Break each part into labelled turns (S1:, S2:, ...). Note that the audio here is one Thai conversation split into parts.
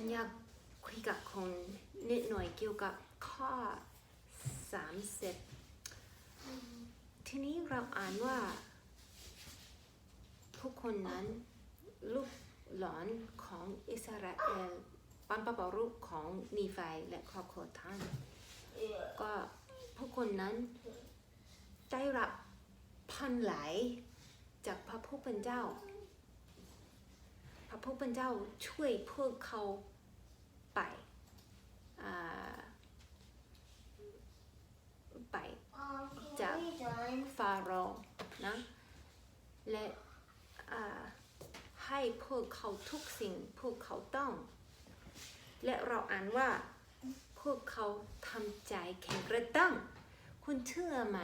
S1: ฉันอยากคุยกับคนนิดหน่อยเกี่ยวกับข้อสามเสร็จทีนี้เราอ่านว่า ผู้คนนั้นลูกหลานของอิสราเอลปันปะปารุของนีไฟและครอบครัวท่าน ก็ผู้คนนั้นได้รับพันไหลจากพระผู้เป็นเจ้า พระผู้เป็นเจ้าช่วยพวกเขาไปอ่าไป
S2: จะไม่จอย
S1: ฟาโรห์นะและให้พวกเขาทุกสิ่งพวกเขาต้อง และเราอ่านว่า พวกเขาทำใจแข็งกระตั้งคุณเชื่อไหม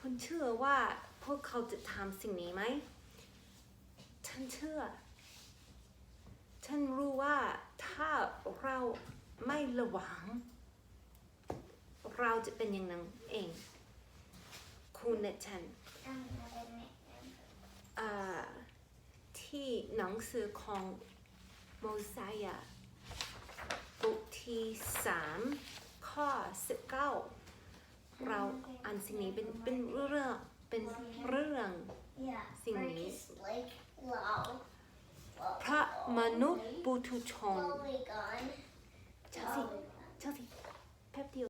S1: คุณเชื่อว่าพวกเขาจะทำสิ่งนี้ไหม ฉันเชื่อ ฉันรู้ว่าถ้าเราไม่ระวัง เราจะเป็นอย่างนั้นเอง คุณและฉันที่หนังสือของโมไซยาบทที่สามข้อสิบเก้าเราอ่านสิ่งนี้เป็นเป็นเรื่องเป็นเรื่องส พระมนุษย์ปุถุชน